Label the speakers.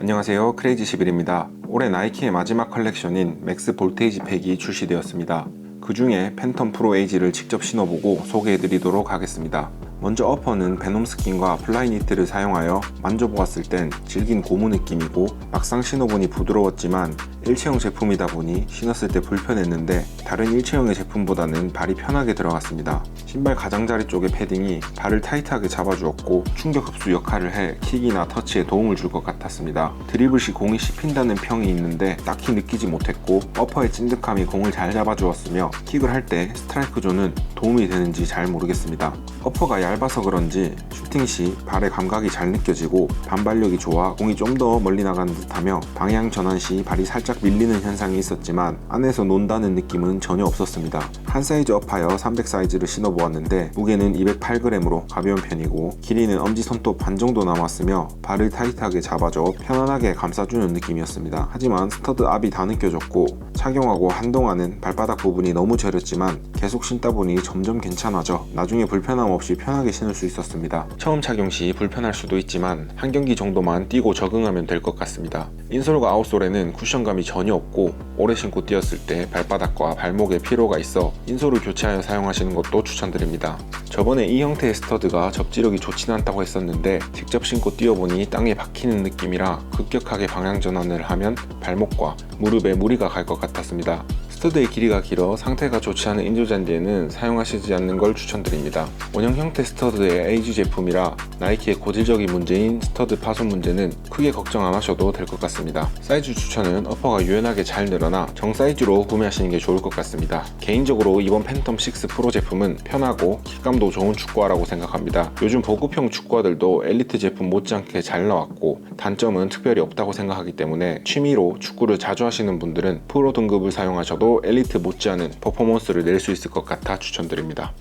Speaker 1: 안녕하세요. 크레이지11입니다. 올해 나이키의 마지막 컬렉션인 맥스 볼테이지 팩이 출시되었습니다. 그 중에 팬텀 프로 에이지를 직접 신어보고 소개해드리도록 하겠습니다. 먼저 어퍼는 베놈 스킨과 플라이 니트를 사용하여 만져보았을 땐 질긴 고무 느낌이고 막상 신어보니 부드러웠지만 일체형 제품이다 보니 신었을 때 불편했는데 다른 일체형의 제품보다는 발이 편하게 들어갔습니다. 신발 가장자리 쪽의 패딩이 발을 타이트하게 잡아주었고 충격 흡수 역할을 해 킥이나 터치에 도움을 줄 것 같았습니다. 드리블 시 공이 씹힌다는 평이 있는데 딱히 느끼지 못했고 어퍼의 찐득함이 공을 잘 잡아주었으며 킥을 할 때 스트라이크 존은 도움이 되는지 잘 모르겠습니다. 어퍼가 얇아서 그런지 슈팅 시 발의 감각이 잘 느껴지고 반발력이 좋아 공이 좀 더 멀리 나가는 듯하며 방향 전환 시 발이 살짝 밀리는 현상이 있었지만 안에서 논다는 느낌은 전혀 없었습니다. 한 사이즈 업하여 300 사이즈를 신어보았는데 무게는 208g으로 가벼운 편이고 길이는 엄지손톱 반 정도 남았으며 발을 타이트하게 잡아줘 편안하게 감싸주는 느낌이었습니다. 하지만 스터드 압이 다 느껴졌고 착용하고 한동안은 발바닥 부분이 너무 저렸지만 계속 신다 보니 점점 괜찮아져 나중에 불편함 없이 편하게 신을 수 있었습니다. 처음 착용 시 불편할 수도 있지만 한 경기 정도만 뛰고 적응하면 될 것 같습니다. 인솔과 아웃솔에는 쿠션감이 전혀 없고 오래 신고 뛰었을 때 발바닥과 발목에 피로가 있어 인솔을 교체하여 사용하시는 것도 추천드립니다. 저번에 이 형태의 스터드가 접지력이 좋진 않다고 했었는데 직접 신고 뛰어보니 땅에 박히는 느낌이라 급격하게 방향 전환을 하면 발목과 무릎에 무리가 갈 것 같았습니다. 스터드의 길이가 길어 상태가 좋지 않은 인조잔디에는 사용하시지 않는 걸 추천드립니다. 원형 형태 스터드의 에이지 제품이라 나이키의 고질적인 문제인 스터드 파손 문제는 크게 걱정 안 하셔도 될 것 같습니다. 사이즈 추천은 어퍼가 유연하게 잘 늘어나 정 사이즈로 구매하시는 게 좋을 것 같습니다. 개인적으로 이번 팬텀 6 프로 제품은 편하고 킥감도 좋은 축구화라고 생각합니다. 요즘 보급형 축구화들도 엘리트 제품 못지않게 잘 나왔고 단점은 특별히 없다고 생각하기 때문에 취미로 축구를 자주 하시는 분들은 프로 등급을 사용하셔도 엘리트 못지않은 퍼포먼스를 낼 수 있을 것 같아 추천드립니다.